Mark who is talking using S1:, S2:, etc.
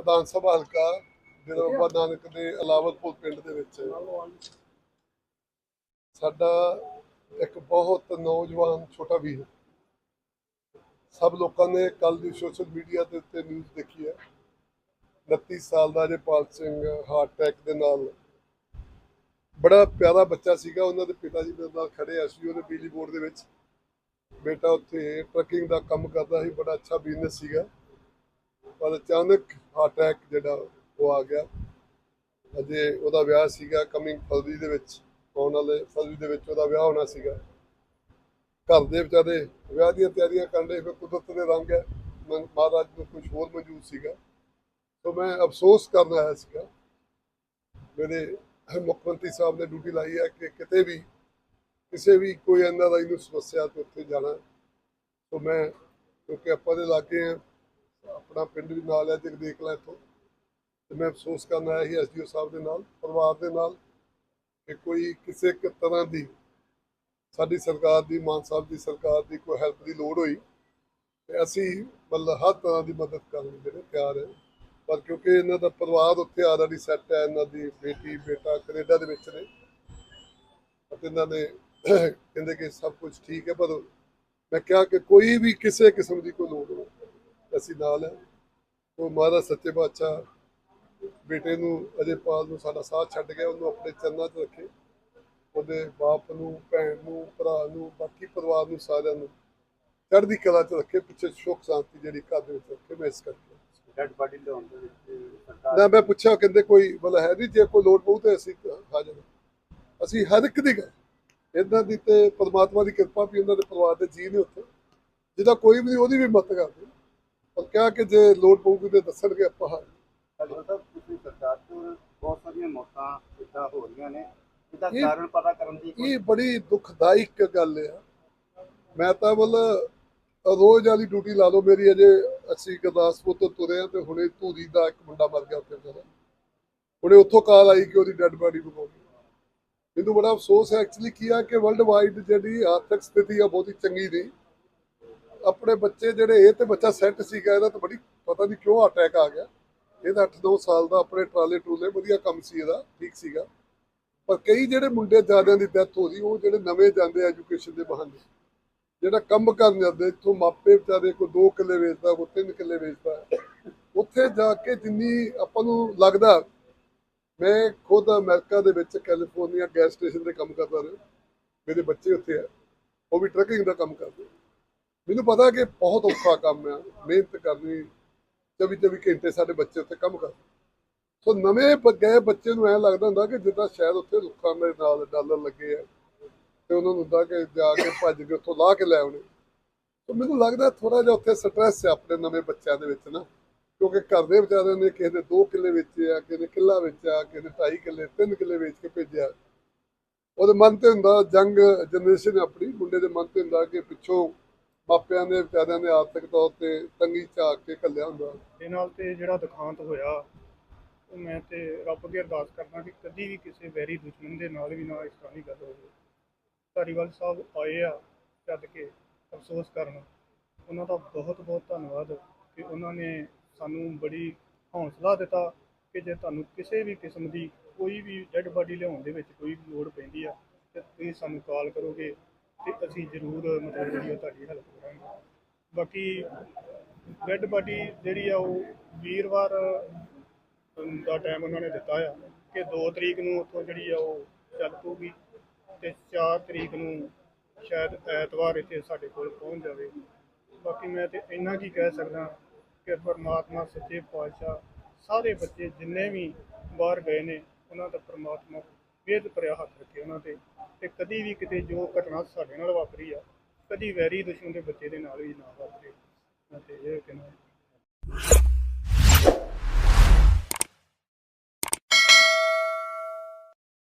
S1: ਵਿਧਾਨ ਸਭਾ ਹਲਕਾ ਡੇਰਾ ਬਾਬਾ ਨਾਨਕ ਦੇ ਅਲਾਵਤਪੁਰ ਪਿੰਡ ਦੇ ਵਿੱਚ। ਸਾਡਾ ਇੱਕ ਬਹੁਤ ਨੌਜਵਾਨ ਛੋਟਾ ਵੀਰ। ਸਭ ਲੋਕਾਂ ਨੇ ਕੱਲ ਦੀ ਸੋਸ਼ਲ ਮੀਡੀਆ ਦੇ ਉੱਤੇ ਨਿਊਜ਼ ਦੇਖੀ ਹੈ। 29 ਸਾਲ ਦਾ ਜੇਪਾਲ ਸਿੰਘ ਹਾਰਟ ਅਟੈਕ ਦੇ ਨਾਲ। ਬੜਾ ਪਿਆਰਾ ਬੱਚਾ ਸੀਗਾ ਉਹਨਾਂ ਦੇ ਪਿਤਾ ਜੀ ਮੇਰੇ ਨਾਲ ਖੜੇ ਸੀ ਉਹਦੇ ਬਿਜਲੀ ਬੋਰਡ ਦੇ ਵਿੱਚ। ਬੇਟਾ ਉੱਥੇ ਟਰੱਕਿੰਗ ਦਾ ਕੰਮ ਕਰਦਾ ਸੀ ਬੜਾ ਅੱਛਾ ਬਿਜ਼ਨਸ ਸੀਗਾ। ਪਰ ਅਚਾਨਕ ਹਾਰਟ ਅਟੈਕ ਜਿਹੜਾ ਉਹ ਆ ਗਿਆ। ਅਜੇ ਉਹਦਾ ਵਿਆਹ ਸੀਗਾ ਕਮਿੰਗ ਫਰਵਰੀ ਦੇ ਵਿੱਚ, ਆਉਣ ਵਾਲੇ ਫਰਵਰੀ ਦੇ ਵਿੱਚ ਉਹਦਾ ਵਿਆਹ ਹੋਣਾ ਸੀਗਾ। ਘਰ ਦੇ ਵਿਚਾਰੇ ਵਿਆਹ ਦੀਆਂ ਤਿਆਰੀਆਂ ਕਰਨ ਦੇ ਫਿਰ ਕੁਦਰਤ ਦੇ ਰੰਗ ਹੈ। ਮਹਾਰਾਜ ਨੂੰ ਕੁਝ ਹੋਰ ਮੌਜੂਦ ਸੀਗਾ। ਸੋ ਮੈਂ ਅਫਸੋਸ ਕਰਨ ਆਇਆ ਸੀਗਾ। ਮੇਰੇ ਮੁੱਖ ਮੰਤਰੀ ਸਾਹਿਬ ਨੇ ਡਿਊਟੀ ਲਾਈ ਹੈ ਕਿ ਕਿਤੇ ਵੀ ਕਿਸੇ ਵੀ ਕੋਈ ਐਨਆਰਆਈ ਨੂੰ ਸਮੱਸਿਆ ਤੇ ਉੱਥੇ ਜਾਣਾ। ਸੋ ਮੈਂ, ਕਿਉਂਕਿ ਆਪਾਂ ਦੇ ਲਾਗੇ ਆ ਆਪਣਾ ਪਿੰਡ ਵੀ ਨਾਲ ਹੈ ਜੇ ਦੇਖ ਲੈ ਇੱਥੋਂ। ਤੇ ਮੈਂ ਅਫਸੋਸ ਕਰਨ ਆਇਆ ਸੀ ਐਸਡੀਓ ਸਾਹਿਬ ਦੇ ਨਾਲ, ਪਰਿਵਾਰ ਦੇ ਨਾਲ, ਕਿ ਕੋਈ ਕਿਸੇ ਤਰ੍ਹਾਂ ਦੀ ਸਾਡੀ ਸਰਕਾਰ ਦੀ, ਮਾਨ ਸਾਹਿਬ ਦੀ ਸਰਕਾਰ ਦੀ ਕੋਈ ਹੈਲਪ ਦੀ ਲੋੜ ਹੋਈ, ਤੇ ਅਸੀਂ ਮਤਲਬ ਹਰ ਤਰ੍ਹਾਂ ਦੀ ਮਦਦ ਕਰਨ ਲਈ ਜਿਹੜੇ ਤਿਆਰ ਹੈ। ਪਰ ਕਿਉਂਕਿ ਇਹਨਾਂ ਦਾ ਪਰਿਵਾਰ ਉੱਥੇ ਆਲਰੇਡੀ ਸੈੱਟ ਹੈ, ਇਹਨਾਂ ਦੀ ਬੇਟੀ, ਬੇਟਾ ਕੈਨੇਡਾ ਦੇ ਵਿੱਚ ਨੇ। ਅਤੇ ਇਹਨਾਂ ਨੇ ਕਹਿੰਦੇ ਕਿ ਸਭ ਕੁਝ ਠੀਕ ਹੈ, ਪਰ ਮੈਂ ਕਿਹਾ ਕਿ ਕੋਈ ਵੀ ਕਿਸੇ ਕਿਸਮ ਦੀ ਕੋਈ ਲੋੜ ਹੋਵੇ ਅਸੀਂ ਨਾਲ ਹੈ। ਉਹ ਮਹਾਰਾਜ ਸੱਚੇ ਬਾਦਸ਼ਾਹ ਬੇਟੇ ਨੂੰ ਅਜੇਪਾਲ ਨੂੰ ਸਾਡਾ ਸਾਥ ਛੱਡ ਗਿਆ ਉਹਨੂੰ ਆਪਣੇ ਚਰਨਾਂ 'ਚ ਰੱਖੇ। ਉਹਦੇ ਬਾਪ ਨੂੰ ਭੈਣ ਨੂੰ ਭਰਾ ਨੂੰ ਬਾਕੀ ਪਰਿਵਾਰ ਨੂੰ ਸਾਰਿਆਂ ਨੂੰ ਚੜ੍ਹਦੀ ਕਲਾ 'ਚ ਰੱਖੇ ਪਿੱਛੇ ਸੁੱਖ ਸ਼ਾਂਤੀ ਜਿਹੜੀ ਘਰ ਦੇ ਵਿੱਚ ਰੱਖੇ ਮੈਂ ਇਸ ਕਰਕੇ।
S2: ਡੈਡ ਬਾਡੀ ਲਿਆਉਣ ਦੇ ਵਿੱਚ
S1: ਨਾ ਮੈਂ ਪੁੱਛਿਆ ਕਹਿੰਦੇ ਕੋਈ ਮਤਲਬ ਹੈ ਨਹੀਂ ਜੇ ਕੋਈ ਲੋੜ ਪਊ ਤੇ ਅਸੀਂ ਹਾਜ਼ਰ। ਅਸੀਂ ਹਰ ਇੱਕ ਦੀ ਗੱਲ ਇਹਨਾਂ ਦੀ ਤੇ ਪਰਮਾਤਮਾ ਦੀ ਕਿਰਪਾ ਵੀ ਉਹਨਾਂ ਦੇ ਪਰਿਵਾਰ ਦੇ ਜੀ ਨੇ ਉੱਥੇ। ਜਿਹਦਾ ਕੋਈ ਵੀ ਉਹਦੀ ਵੀ ਮਦਦ ਕਰਦੇ। ਪਰ ਕਿਹਾ ਕਿ ਜੇ ਲੋੜ ਪਊਗੀ ਤੇ ਦੱਸਣਗੇ ਆਪਾਂ।
S2: ਤੋਂ ਬਹੁਤ ਸਾਰੀਆਂ ਮੌਤਾਂ ਜਿੱਦਾਂ ਹੋ ਰਹੀਆਂ ਨੇ। ਇਹਦਾ
S1: ਇਹ-
S2: ਕਾਰਨ ਪਤਾ ਕਰਨ ਦੀ
S1: ਇਹ ਬੜੀ ਦੁਖਦਾਇਕ ਗੱਲ ਆ। ਮੈਂ ਤਾਂ ਮਤਲਬ ਰੋਜ਼ ਵਾਲੀ ਡਿਊਟੀ ਲਾ ਲਓ ਮੇਰੀ ਅਜੇ ਅਸੀਂ ਗੁਰਦਾਸਪੁਰ ਤੋਂ ਤੁਰੇ ਆ ਤੇ ਹੁਣੇ ਧੂਰੀ ਦਾ ਇੱਕ ਮੁੰਡਾ ਮਰ ਗਿਆ ਉੱਥੇ ਵਿਚਾਰਾ। ਹੁਣੇ ਉੱਥੋਂ ਕਾਲ ਆਈ ਕਿ ਉਹਦੀ ਡੈੱਡ ਬਾਡੀ ਮੰਗਾਉਣੀ ਮੈਨੂੰ ਬੜਾ ਅਫਸੋਸ ਹੈ ਐਕਚੁਅਲੀ ਕੀ ਆ ਕਿ ਵਰਲਡ ਵਾਈਡ ਜਿਹੜੀ ਆਰਥਿਕ ਸਥਿਤੀ ਆ ਬਹੁਤੀ ਚੰਗੀ ਨਹੀਂ। ਆਪਣੇ ਬੱਚੇ ਜਿਹੜੇ, ਇਹ ਤੇ ਬੱਚਾ ਸੈੱਟ ਸੀਗਾ, ਇਹਦਾ ਤਾਂ ਬੜੀ ਪਤਾ ਨਹੀਂ ਕਿਉਂ ਅਟੈਕ ਆ ਗਿਆ। ਇਹਦਾ 8-9 ਸਾਲ ਦਾ ਆਪਣੇ ਟਰਾਲੇ ਟਰੂਲੇ ਵਧੀਆ ਕੰਮ ਸੀ ਇਹਦਾ, ਠੀਕ ਸੀਗਾ। ਪਰ ਕਈ ਜਿਹੜੇ ਮੁੰਡੇ ਜ਼ਿਆਦਿਆਂ ਦੀ ਡੈਥ ਹੋ ਗਈ, ਉਹ ਜਿਹੜੇ ਨਵੇਂ ਜਾਂਦੇ ਐਜੂਕੇਸ਼ਨ ਦੇ ਬਹਾਨੇ। ਜਿਹੜਾ ਕੰਮ ਕਰਨ ਜਾਂਦੇ, ਇੱਥੋਂ ਮਾਪੇ ਵਿਚਾਰੇ ਕੋਈ 2 ਕਿੱਲੇ ਵੇਚਦਾ, ਕੋਈ 3 ਕਿੱਲੇ ਵੇਚਦਾ। ਉੱਥੇ ਜਾ ਕੇ ਜਿੰਨੀ ਆਪਾਂ ਨੂੰ ਲੱਗਦਾ, ਮੈਂ ਖੁਦ ਅਮਰੀਕਾ ਦੇ ਵਿੱਚ ਕੈਲੀਫੋਰਨੀਆ ਗੈਸ ਸਟੇਸ਼ਨ ਤੇ ਕੰਮ ਕਰਦਾ ਰਿਹਾ। ਮੇਰੇ ਬੱਚੇ ਉੱਥੇ ਆ, ਉਹ ਵੀ ਟਰੱਕਿੰਗ ਦਾ ਕੰਮ ਕਰਦੇ ਮੈਨੂੰ ਪਤਾ ਕਿ ਬਹੁਤ ਔਖਾ ਕੰਮ ਆ, ਮਿਹਨਤ ਕਰਨੀ 24 24 ਘੰਟੇ ਸਾਡੇ ਬੱਚੇ ਉੱਥੇ ਕੰਮ ਕਰਦੇ। ਸੋ ਨਵੇਂ ਗਏ ਬੱਚੇ ਨੂੰ ਐ ਲੱਗਦਾ ਹੁੰਦਾ ਕਿ ਜਿੱਦਾਂ ਸ਼ਾਇਦ ਉੱਥੇ ਲੋਕਾਂ ਦੇ ਨਾਲ ਡਾਲਰ ਲੱਗੇ ਆ, ਤੇ ਉਹਨਾਂ ਨੂੰ ਹੁੰਦਾ ਕਿ ਜਾ ਕੇ ਭੱਜ ਕੇ ਉੱਥੋਂ ਲਾਹ ਕੇ ਲੈ ਆਉਣੇ। ਸੋ ਮੈਨੂੰ ਲੱਗਦਾ ਥੋੜਾ ਜਿਹਾ ਉੱਥੇ ਸਟ੍ਰੈਸ ਹੈ ਆਪਣੇ ਨਵੇਂ ਬੱਚਿਆਂ ਦੇ ਵਿੱਚ ਨਾ, ਕਿਉਂਕਿ ਘਰ ਦੇ ਵਿਚਾਰਿਆਂ ਨੇ ਕਿਸੇ ਦੇ 2 ਕਿੱਲੇ ਵੇਚੇ ਆ, ਕਿਸੇ ਨੇ ਕਿੱਲਾ ਵੇਚਿਆ, ਕਿਸੇ ਨੇ 2.5 ਕਿੱਲੇ 3 ਕਿੱਲੇ ਵੇਚ ਕੇ ਭੇਜਿਆ। ਉਹਦੇ ਮਨ ਤੇ ਹੁੰਦਾ ਜੰਗ ਜਨਰੇਸ਼ਨ ਆਪਣੀ, ਮੁੰਡੇ ਦੇ ਮਨ ਤੇ ਹੁੰਦਾ ਕਿ ਪਿੱਛੋਂ ਮਾਪਿਆਂ ਦੇ ਵਿਚਾਰਿਆਂ ਨੇ ਆਰਥਿਕ ਤੌਰ ਤੇ ਤੰਗੀ ਝਾਕ ਕੇ ਘੱਲਿਆ ਹੁੰਦਾ।
S3: ਦੇ ਨਾਲ ਤੇ ਜਿਹੜਾ ਦੁਖਾਂਤ ਹੋਇਆ, ਉਹ ਮੈਂ ਤੇ ਰੱਬ ਅੱਗੇ ਅਰਦਾਸ ਕਰਦਾ ਕਿ ਕਦੀ ਵੀ ਕਿਸੇ ਵੈਰੀ ਦੁਸ਼ਮਣ ਦੇ ਨਾਲ ਵੀ ਨਾ ਇਸ ਤਰ੍ਹਾਂ ਦੀ ਗੱਲ ਹੋਵੇ। ਧਾਰੀਵਾਲ ਸਾਹਿਬ ਆਏ ਆ ਚੱਦ ਕੇ ਅਫਸੋਸ ਕਰਨ। ਉਹਨਾਂ ਦਾ ਬਹੁਤ ਬਹੁਤ ਧੰਨਵਾਦ ਕਿ ਉਹਨਾਂ ਨੇ ਸਾਨੂੰ ਬੜੀ ਹੌਸਲਾ ਦਿੱਤਾ ਕਿ ਜੇ ਤੁਹਾਨੂੰ ਕਿਸੇ ਵੀ ਕਿਸਮ ਦੀ ਕੋਈ ਵੀ ਡੈੱਡ ਬਾਡੀ ਲਿਆਉਣ ਦੇ ਵਿੱਚ ਕੋਈ ਵੀ ਲੋੜ ਪੈਂਦੀ ਆ, ਤੇ ਤੁਸੀਂ ਸਾਨੂੰ ਕਾਲ ਕਰੋਗੇ। ਤੇ ਅਸੀਂ ਜ਼ਰੂਰ ਮਤਲਬ ਜਿਹੜੀ ਆ ਤੁਹਾਡੀ ਹੈਲਪ ਕਰਾਂਗੇ। ਬਾਕੀ ਡੈੱਡ ਬਾਡੀ ਜਿਹੜੀ ਆ ਉਹ ਵੀਰਵਾਰ ਦਾ ਟਾਈਮ ਉਹਨਾਂ ਨੇ ਦਿੱਤਾ ਆ ਕਿ 2 ਤਰੀਕ ਨੂੰ ਉੱਥੋਂ ਜਿਹੜੀ ਆ ਉਹ ਚੱਲ ਪਊਗੀ ਤੇ 4 ਤਰੀਕ ਨੂੰ ਸ਼ਾਇਦ ਐਤਵਾਰ ਇੱਥੇ ਸਾਡੇ ਕੋਲ ਪਹੁੰਚ ਜਾਵੇ। ਬਾਕੀ ਮੈਂ ਤੇ ਇੰਨਾ ਕੀ ਕਹਿ ਸਕਦਾ ਕਿ ਪਰਮਾਤਮਾ, ਸੱਚੇ ਪਾਤਸ਼ਾਹ ਸਾਰੇ ਬੱਚੇ ਜਿੰਨੇ ਵੀ ਬਾਹਰ ਗਏ ਨੇ, ਉਹਨਾਂ ਦਾ ਪਰਮਾਤਮਾ ਬੇਦ ਭਰਿਆ ਹੱਥ ਰੱਖੇ ਉਹਨਾਂ ਤੇ। ਤੇ ਕਦੀ ਵੀ ਕਿਤੇ ਜੋ ਘਟਨਾ ਸਾਡੇ ਨਾਲ ਵਾਪਰੀ ਆ, ਕਦੀ ਵੈਰੀ ਦੁਸ਼ਮਣ ਦੇ ਬੱਚੇ ਦੇ ਨਾਲ ਵੀ ਨਾ ਵਾਪਰੇ।